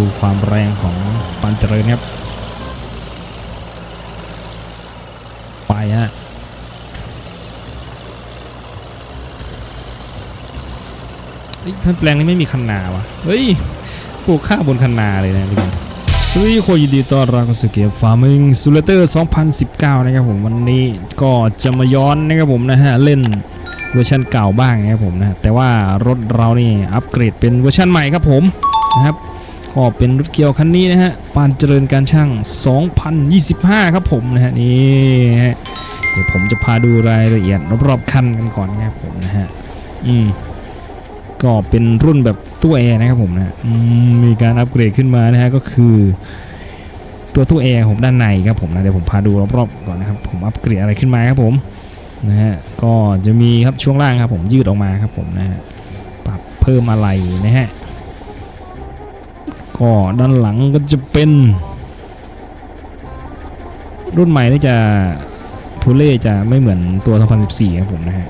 ดูความแรงของปานเจริญครับ ไปฮะเฮ้ท่านแปลงนี้ไม่มีคันนาวะเฮ้ยปลูกข้าวบนคันนาเลยนะทุกคนสวัสดีคนยินดีต้อนรับเข้าสู่เกม Farming Simulator 2019 นะครับผมวันนี้ก็จะมาย้อนนะครับผมนะฮะ เล่นเวอร์ชันเก่าบ้างนะครับผมนะแต่ว่ารถเรานี่อัปเกรดเป็นเวอร์ชันใหม่ครับผมนะครับ ก็เป็นรถเกียวคันนี้นะฮะปานเจริญการช่าง 2025 ครับผมนะฮะนี่ฮะเดี๋ยวผมจะพาดูรายละเอียดรอบๆคันกันก่อนนะครับผมนะฮะอืมก็เป็นรุ่นแบบตู้แอร์นะครับผมนะมมีการอัปเกรดขึ้นมานะฮะก็คือ ตัวตู้แอร์ผมด้านในครับผมนะเดี๋ยวผมพาดูรอบๆก่อนนะครับผมอัปเกรดอะไรขึ้นมาครับผมนะฮะก็จะมีครับช่วงล่างครับผมยืดออกมาครับผมนะฮะปรับเพิ่มอะไรนะฮะ ก็ด้านหลังก็จะเป็น รุ่นใหม่นี่จะพูเล่จะไม่เหมือนตัว 2014ครับผมนะฮะ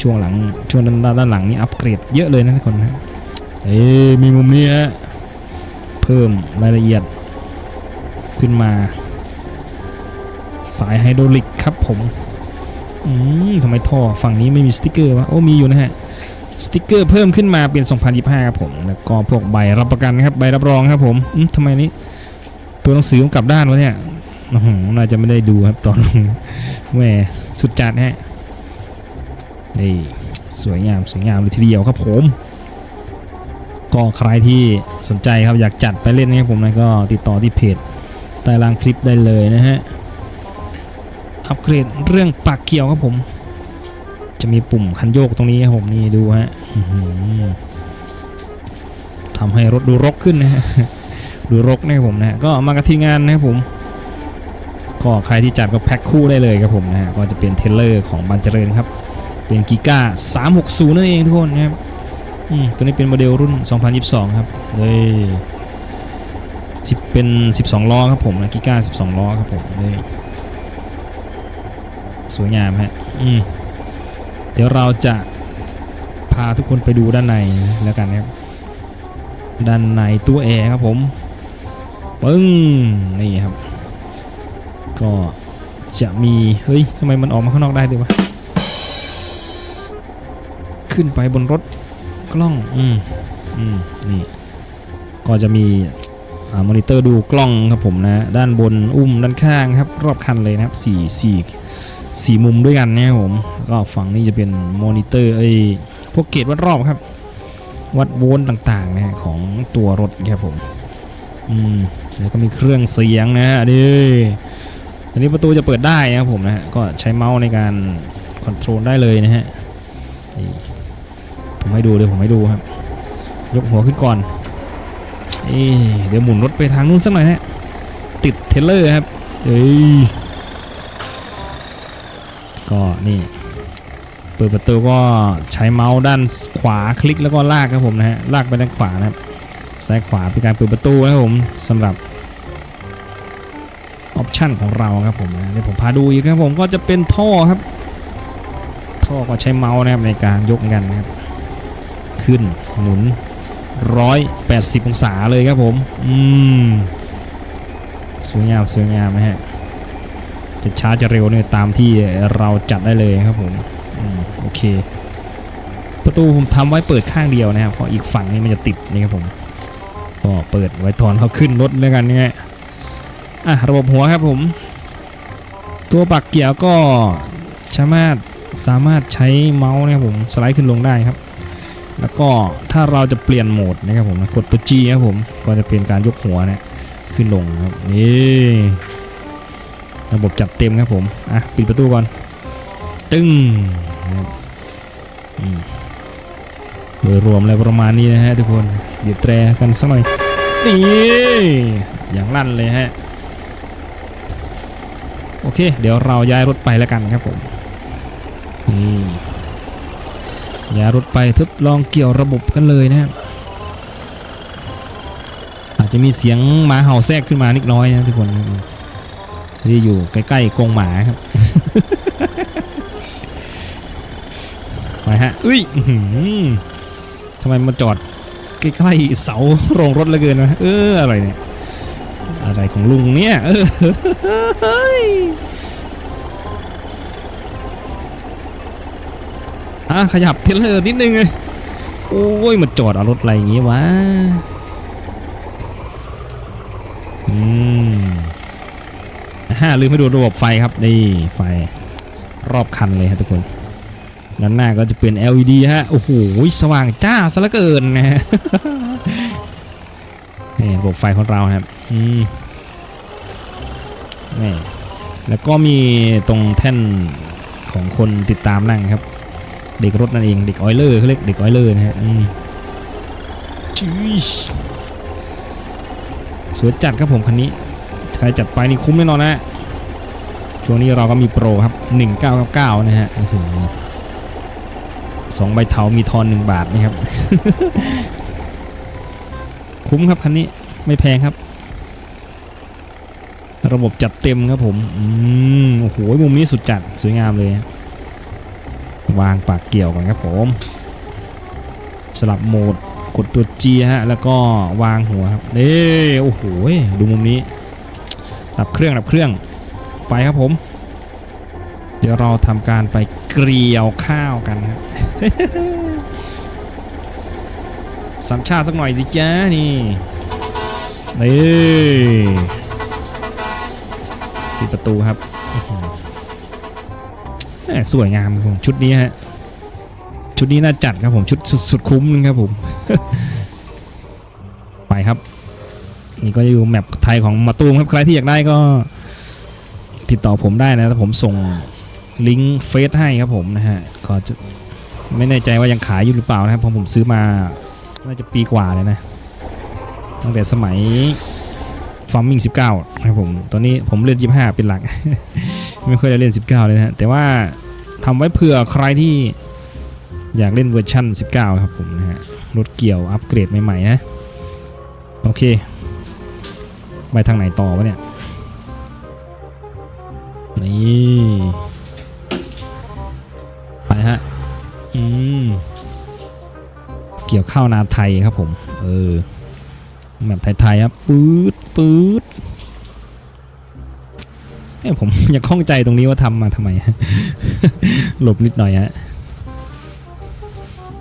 ช่วงหลังช่วงด้านด้านหลังนี่อัปเกรดเยอะเลยนะทุกคนนะเอ้มีมุมนี้ฮะ เพิ่มรายละเอียดขึ้นมา สายไฮดรอลิกครับผม อืมทำไมท่อฝั่งนี้ไม่มีสติกเกอร์วะ โอ้มีอยู่นะฮะ สติกเกอร์เพิ่มขึ้นมาเป็น 2025ครับผม แล้วก็พวกใบรับประกันครับใบรับรองครับผมทำไมนี้ ตัวหนังสือมันกลับด้านวะเนี่ยน่าจะไม่ได้ดูครับตอนแหมสุดจัดฮะนี่สวยงามสวยงามเลยทีเดียวครับผม ก็ใครที่สนใจครับอยากจัดไปเล่นนะครับผมนะก็ติดต่อที่เพจใต้ล่างคลิปได้เลยนะฮะอัปเกรดเรื่องปากเกี่ยวครับผม จะมีปุ่มคันโยกตรงนี้ครับผมนี่ดูฮะทำให้รถดูรกขึ้นนะฮะดูรกนะครับผมนะฮะก็มากับทีมงานนะครับผมก็ใครที่จัดก็แพ็คคู่ได้เลยครับผมนะฮะก็จะเป็นเทเลอร์ของบันเจริญครับ เป็นกิก้า360นั่นเองทุกคนนะครับอืมตัวนี้เป็นโมเดลรุ่น 2022 ครับเลยเป็น 12 ล้อครับผมนะกิก้า 12 ล้อครับผมเลยสวยงามฮะอืม เดี๋ยวเราจะพาทุกคนไปดูด้านในแล้วกันครับ ด้านในตู้แอร์ครับผม ปึ้ง นี่ครับ ก็จะมี เฮ้ยทำไมมันออกมาข้างนอกได้ด้วยวะ ขึ้นไปบนรถกล้อง อืม อืม นี่ ก็จะมีมอนิเตอร์ดูกล้องครับผมนะ ด้านบนอุ้มด้านข้างครับ รอบคันเลยนะครับสี่สี่ สี่มุมด้วยกันนะครับผมก็ฝั่งนี้จะเป็นมอนิเตอร์ไอ้พวกเกจวัดรอบครับ วัดโวลต์ต่างๆนะฮะของตัวรถครับผมอืมแล้วก็มีเครื่องเสียงนะฮะนี่อันนี้ประตูจะเปิดได้นะครับผมนะฮะก็ใช้เมาส์ในการคอนโทรลได้เลยนะฮะนี่ผมให้ดูเดี๋ยวผมให้ดูครับ ยกหัวขึ้นก่อนเอ๊ะเดี๋ยวหมุนรถไปทางนู้นสักหน่อยนะติดเทเลอร์ครับเอ้ย ก็นี่ เปิดประตูก็ใช้เมาส์ด้านขวาคลิกแล้วก็ลากครับผมนะฮะลากไปด้านขวานะครับซ้ายขวาเป็นการเปิดประตูนะครับผมสำหรับออปชันของเราครับผมนะเดี๋ยวผมพาดูอีกครับผมก็จะเป็นท่อครับ ท่อก็ใช้เมาส์นะครับในการยกกันนะครับ ขึ้นหมุน 180 องศาเลยครับผม อืม สวยงามสวยงามนะฮะ จะช้าจะเร็วเนี่ยตามที่เราจัดได้เลยครับผมโอเค ประตูผมทำไว้เปิดข้างเดียวนะครับเพราะอีกฝั่งนี้มันจะติดนี่ครับผมก็เปิดไว้ตอนเขาขึ้นรถแล้วกันเนี่ยอะระบบหัวครับผม ตัวปักเกียร์ก็สามารถสามารถใช้เมาส์นะครับผมสไลด์ขึ้นลงได้ครับ แล้วก็ถ้าเราจะเปลี่ยนโหมดนะครับผมกดตัว G ครับผมก็จะเป็นการยกหัวเนี่ยขึ้นลงครับนี่ ระบบจัดเต็มครับผม อะ ปิดประตูก่อน ตึ้งรับอืมโดยรวมแล้วประมาณนี้นะฮะทุกคนเดี๋ยวแตรกันสักหน่อย นี่ อย่างลั่นเลยฮะ โอเค เดี๋ยวเราย้ายรถไปแล้วกันครับผมนี่ย่ายรถไปทดลองเกี่ยวระบบกันเลยนะครับอาจจะมีเสียงหมาเห่าแทรกขึ้นมานิดน้อยนะทุกคน ที่อยู่ใกล้ๆกรงหมาครับไปฮะอุ้ยอื้อหือทำไมมาจอดใกล้ๆเสาโรงรถเหลือเกินนะเอออะไรเนี่ยอะไรของลุงเนี่ยเออเฮ้ยอะขยับเทเลอร์นิดนึงเลยโอ้ยมาจอดเอารถอะไรอย่างงี้วะอืมฮ่า ลืมไม่ดูระบบไฟครับนี่ไฟรอบคันเลยครับทุกคนด้านหน้าก็จะเป็น LED ฮะโอ้โหสว่างจ้าซะเหลือเกินนะฮะนี่ระบบไฟของเราครับอืมนี่แล้วก็มีตรงแท่นของคนติดตามนั่งครับ เด็กรถนั่นเองเด็กออยเลอร์เขาเรียกเด็กออยเลอร์นะฮะอืมจี๊ชสวยจัดครับผมคันนี้ รจัดไปนี่คุ้มแน่นอนนะฮะช่วงนี้เราก็มีโปรครับ 1999 นะฮะโอ้โหสองใบเทามีทอนหนึ่งบาทนะครับ คุ้มครับคันนี้ไม่แพงครับ ระบบจัดเต็มครับผม อืมโอ้โหมุมนี้สุดจัดสวยงามเลย วางปากเกี่ยวก่อนครับผม สลับโหมดกดตัว G ฮะ แล้วก็วางหัวครับเด้โอ้โห ดูมุมนี้ ดับเครื่องดับเครื่องไปครับผม เดี๋ยวเราทำการไปเกลียวข้าวกันครับสามชาติสักหน่อยดิจ้านี่นี่ปิดประตูครับสวยงามครับผมชุดนี้ฮะชุดนี้น่าจัดครับผมชุดสุดสุดคุ้มนึงครับผม ไปครับ นี่ก็อยู่แมปไทยของมาตูมครับใครที่อยากได้ก็ติดต่อผมได้นะผมส่งลิงก์เฟซให้ครับผมนะฮะก็จะไม่แน่ใจว่ายังขายอยู่หรือเปล่านะครับเพราะผมซื้อมาน่าจะปีกว่าเลยนะตั้งแต่สมัยฟาร์มิง19นะครับผมตอนนี้ผมเล่น25เป็นหลัก ไม่ค่อยได้เล่น 19 เลยนะฮะแต่ว่าทำไว้เผื่อใครที่อยากเล่นเวอร์ชั่น 19 ครับผมนะฮะรถเกี่ยวอัปเกรดใหม่ ๆ นะ โอเค ไปทางไหนต่อวะเนี่ย นี่ ไปฮะ อืม เกี่ยวข้าวนาไทยครับผม เออแบบไทยๆครับปื๊ดปื๊ดเนี่ยผมอยากข้องใจตรงนี้ว่าทำมาทำไม หลบนิดหน่อยฮะ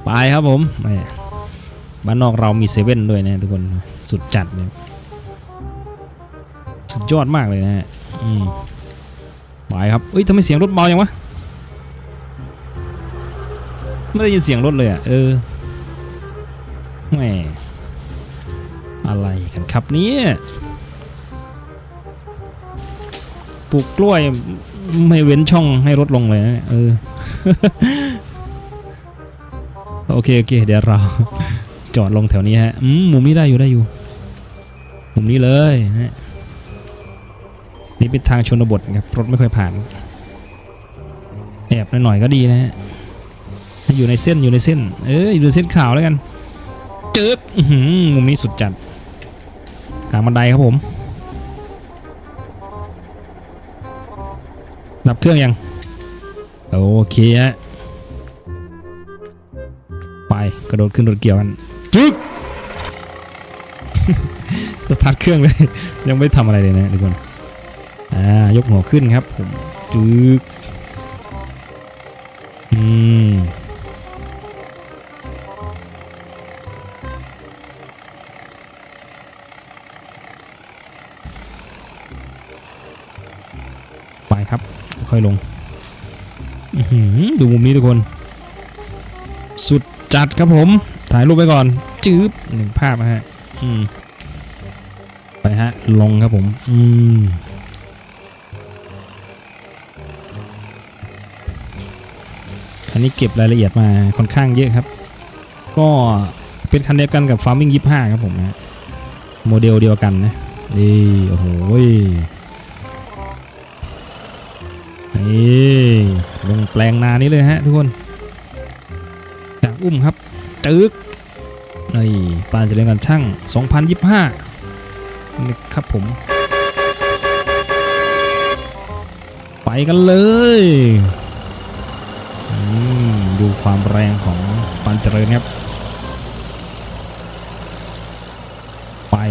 ไปครับผมแหม่บ้านนอกเรามีเซเว่นด้วยนะทุกคน สุดจัดเลย สุดยอดมากเลยนะฮะอืมไปครับเอ้ยทำไมเสียงรถเบาอย่างวะไม่ได้ยินเสียงรถเลยอะเออแหมอะไรกันครับเนี่ยปลูกกล้วยไม่เว้นช่องให้รถลงเลยนะเออโอเคโอเคเดี๋ยวเราจอดลงแถวนี้ฮะอืมมุมนี้ได้อยู่ได้อยู่ มุมนี้เลยนะ นี่เป็นทางชนบทครับรถไม่ค่อยผ่านแอบหน่อยๆก็ดีนะฮะอยู่ในเส้นอยู่ในเส้น เอออยู่ในเส้นขาวแล้วกันเจิกอื้อหือมุมนี้สุดจัดทางบันไดครับผมดับเครื่องยังโอเคฮะไปกระโดดขึ้นรถเกี่ยวกันจึ๊กสตาร์ทเครื่องเลย ยังไม่ทำอะไรเลยนะทุกคน อ่ายกหัวขึ้นครับผมจึ๊กอืมไปครับ ค่อยลงอือหือดูมุมนี้ทุกคน สุดจัดครับผม ถ่ายรูปไปก่อนจื๊บหนึ่งภาพนะฮะอืมไปฮะ ลงครับผม อืม คันนี้เก็บรายละเอียดมาค่อนข้างเยอะครับ ก็เป็นคันเดียวกันกับ Farming 25 ครับผมนะโมเดลเดียวกันนะนี่โอ้โหนี่ลงแปลงนานี้เลยฮะทุกคนจากอุ้มครับตึกนี่ปานเจริญกันช่าง 2025นี่ครับผม ไปกันเลย ดูความแรงของปานเจริญครับ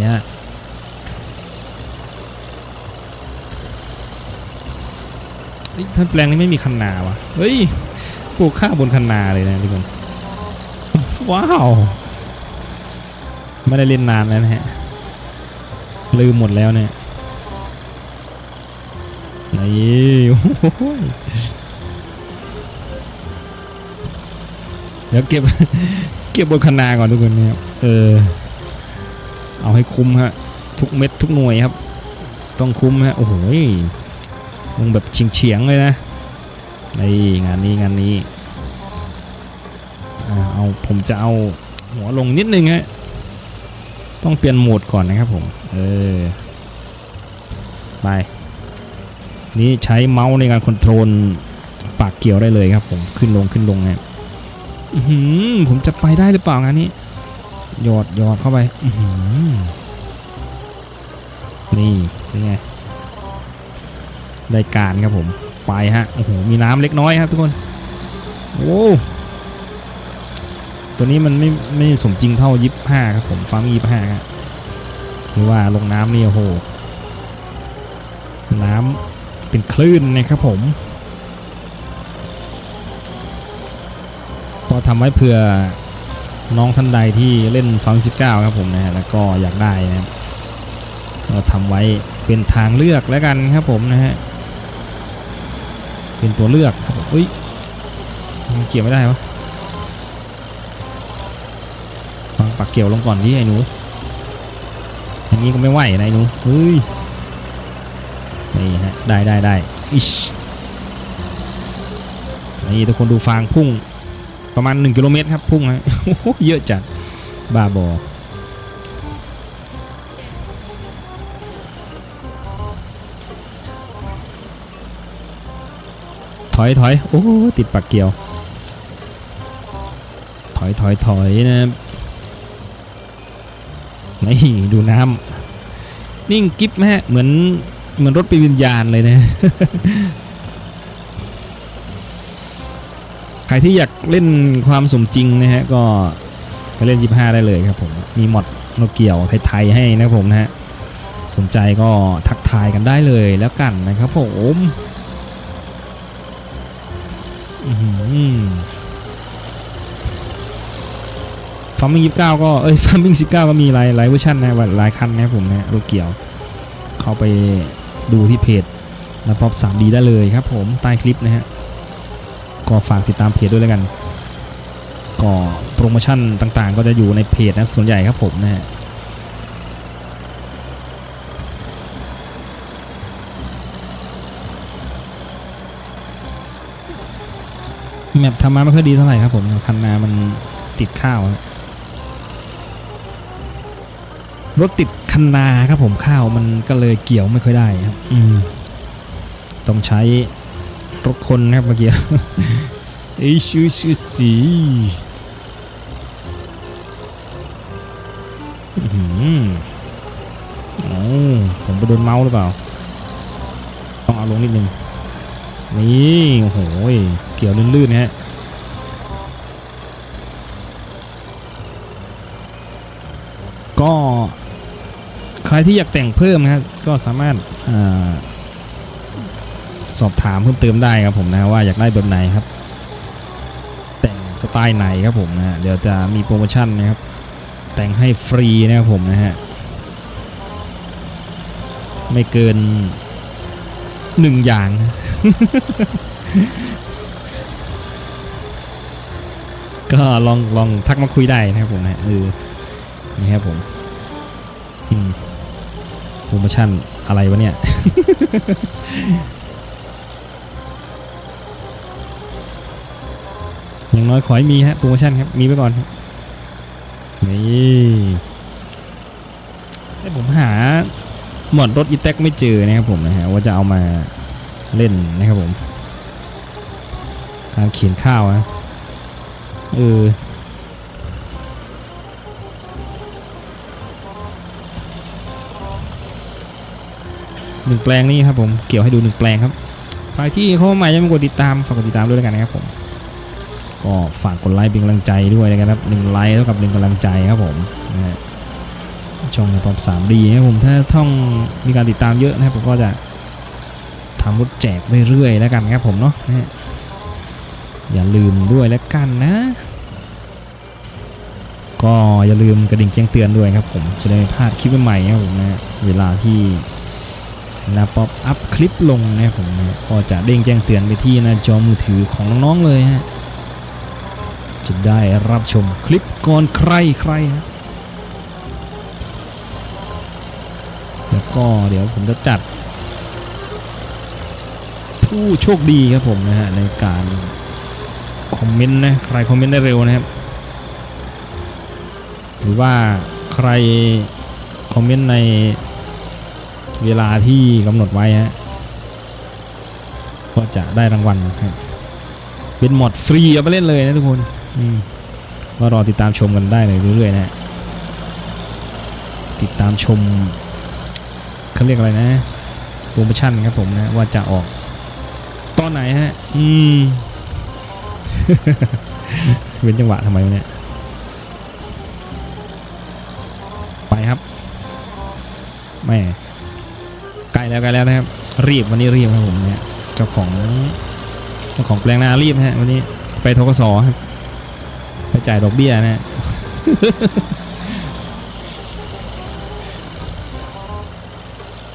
ฮะเฮ้ยท่านแปลงนี้ไม่มีคันนาวะเฮ้ยปลูกข้าวบนคันนาเลยนะทุกคน ว้าว ไม่ได้เล่นนานแล้วนะฮะ ลืมหมดแล้วเนี่ยนี่ เดี๋ยวเก็บเก็บบนคนาก่อนทุกคนเนี่ยเออ เอาให้คุ้มฮะทุกเม็ดทุกหน่วยครับ ต้องคุ้มฮะโอ้โหลงแบบเฉียงๆเลยนะนี่งานนี้งานนี้เอาผมจะเอาหัวลงนิดนึงฮะต้องเปลี่ยนโหมดก่อนนะครับผมเออไปนี่ใช้เมาส์ในการคอนโทรลปากเกี่ยวได้เลยครับผมขึ้นลงขึ้นลงเนี่ย อือหือผมจะไปได้หรือเปล่างานนี้หยอดหยอดเข้าไป อืนี่เป็นไงได้การครับผมไปฮะโอ้โหมีน้ำเล็กน้อยครับทุกคนโอ้ตัวนี้มันไม่ไม่สมจริงเท่ายิบห้าครับผมฟาร์มยิบห้าครับหรือว่าลงน้ำนี่โอ้โหน้ำเป็นคลื่นนะครับผม ก็ทำไว้เผื่อน้องท่านใดที่เล่นฟัง19ครับผมนะฮะแล้วก็อยากได้นะครับก็ทำไว้เป็นทางเลือกแล้วกันครับผมนะฮะเป็นตัวเลือกครับอุ้ยมันเกี่ยวไม่ได้วะฟังปักเกี่ยวลงก่อนดิไอ้หนูอย่างนี้ก็ไม่ไหวนะไอ้หนูเฮ้ยนี่ฮะได้ได้ได้อิชนี่ทุกคนดูฟางพุ่ง ประมาณ 1 กิโลเมตรครับพุ่งฮะเยอะจัดบ้าบอถอยถอยโอ้ติดปากเกียว ถอยถอยถอยนะครับนี่ดูน้ำนิ่งกิ๊บแม่เหมือนเหมือนรถไปวิญญาณเลยนะ รที่อยากเล่นความสมจริงนะฮะก็ไปเล่น 25 ได้เลยครับผม มีมอดโนเกียวไทยๆให้นะผมนะฮะสนใจก็ทักทายกันได้เลยแล้วกันนะครับผมฟาร์มิงยี่สิบเก้าก็เอ้ยฟาร์มิงสิบเก้าก็มีหลายหลายเวอร์ชันนะหลายคันนะผมนะรถเกียว เข้าไปดูที่เพจนะป๊อป 3D ได้เลยครับผมใต้คลิปนะฮะ ก็ฝากติดตามเพจด้วยแล้วกัน ก็โปรโมชั่นต่างๆ ก็จะอยู่ในเพจนะส่วนใหญ่ครับผมนะฮะแมปทำมาไม่ค่อยดีเท่าไหร่ครับผม คันนามันติดข้าวอะรถติดคันนาครับผมข้าวมันก็เลยเกี่ยวไม่ค่อยได้ครับ อืม ต้องใช้ รถคนนะครับเมื่อกี้ไอชื่อชื่อสีอื้อหือโอ้ผมไปโดนเมาส์หรือเปล่า ต้องเอาลงนิดนึง นี่โอ้โหเกี่ยวลื่นๆนะฮะก็ใครที่อยากแต่งเพิ่มนะครับก็สามารถอ่า สอบถามเพิ่มเติมได้ครับผมนะว่าอยากได้แบบไหนครับ แต่งสไตล์ไหนครับผมนะเดี๋ยวจะมีโปรโมชั่นนะครับ แต่งให้ฟรีนะครับผมนะฮะไม่เกินหนึ่งอย่าง ก็ลองลองทักมาคุยได้นะครับผมนะเออนี่ครับผมโปรโมชั่นอะไรวะเนี่ย อย่างน้อยขอให้มีฮะโปรโมชั่นครับ มีไว้ก่อนครับนี่ให้ผมหาหมอดรถอีแท็กไม่เจอนะครับผมนะฮะว่าจะเอามาเล่นนะครับผมการเขียนข้าวนะเออหนึ่งแปลงนี่ครับผมเกี่ยวให้ดูหนึ่งแปลงครับใครที่เข้ามาใหม่ยังไม่กดติดตามฝากกดติดตามด้วยแล้วกันนะครับผม ก็ฝากกดไลค์เป็นกำลังใจด้วยนะครับหนึ่งไลค์เท่ากับหนึ่งกำลังใจครับผมนะฮะช่องในปรับ 3D นะครับผมถ้าช่องมีการติดตามเยอะนะครับผมก็จะทำรถแจกเรื่อยๆแล้วกันครับผมเนาะนะอย่าลืมด้วยแล้วกันนะ ก็อย่าลืมกระดิ่งแจ้งเตือนด้วยครับผมจะได้พลาดคลิปใหม่ๆครับผมนะเวลาที่นาป๊อปอัพคลิปลงนะผมนะก็จะเด้งแจ้งเตือนไปที่หน้าจอมือถือของน้องๆเลยฮะ จะได้รับชมคลิปก่อนใครใครฮะแล้วก็เดี๋ยวผมจะจัด ผู้โชคดีครับผมนะฮะในการคอมเมนต์นะใครคอมเมนต์ได้เร็วนะครับ หรือว่าใครคอมเมนต์ในเวลาที่กำหนดไว้ฮะก็จะได้รางวัลครับเป็นหมดฟรีเอาไปเล่นเลยนะทุกคน ก็รอติดตามชมกันได้เลยเรื่อยๆนะติดตามชมเขาเรียกอะไรนะโปรโมชั่นครับผมนะว่าจะออกตอนไหนฮะ อืม เว้นจังหวะทำไมเนี่ย ไปครับแม่ใกล้แล้วใกล้แล้วนะครับ รีบวันนี้รีบครับผมเนี่ยเจ้าของเจ้าของแปลงนารีบฮะวันนี้ไปทกสครับ จ่ายดอกเบี้ยนะฮะ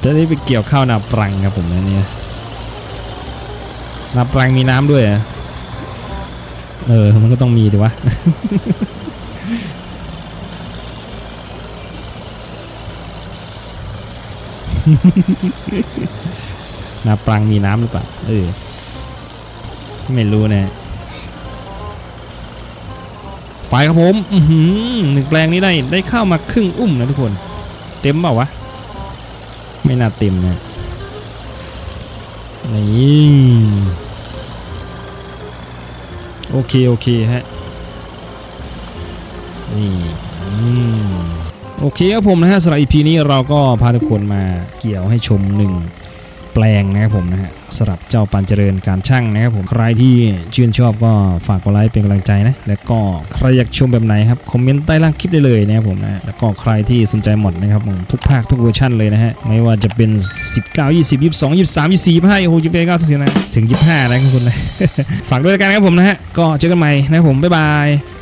จะได้ไปเกี่ยวข้าวนาปรังครับผมนะเนี่ยนาปรังมีน้ำด้วยเอเออมันก็ต้องมีดิวะนาปรังมีน้ำหรือเปล่า เออ ไม่รู้นะ ไปครับผมอหนึ่งแปลงนี้ได้ได้เข้าวมาครึ่งอุ้มนะทุกคน เต็มเปล่าวะ ไม่น่าเต็มนะนี่โอเค โอเคฮะนี่โอเคครับผมนะฮะสำหรับ EP นี้เราก็พาทุกคนมาเกี่ยวให้ชมหนึ่ง ปลงนะครับผมนะฮะสำหรับเจ้าปันเจริญการช่างนะครับผมใครที่ชื่นชอบก็ฝากกดไลค์เป็นกำลังใจนะแล้วก็ใครอยากชมแบบไหนครับคอมเมนต์ใต้ล่างคลิปได้เลยนะครับผมนะแล้วก็ใครที่สนใจหมดนะครับผมทุกภาคทุกเวอร์ชันเลยนะฮะไม่ว่าจะเป็น 19 20 22 23 24 25โอ้โห21 9 10นะถึง 25 นะครับคุณนะฝากด้วยกันครับผมนะฮะก็เจอกันใหม่นะครับผมบ๊ายบาย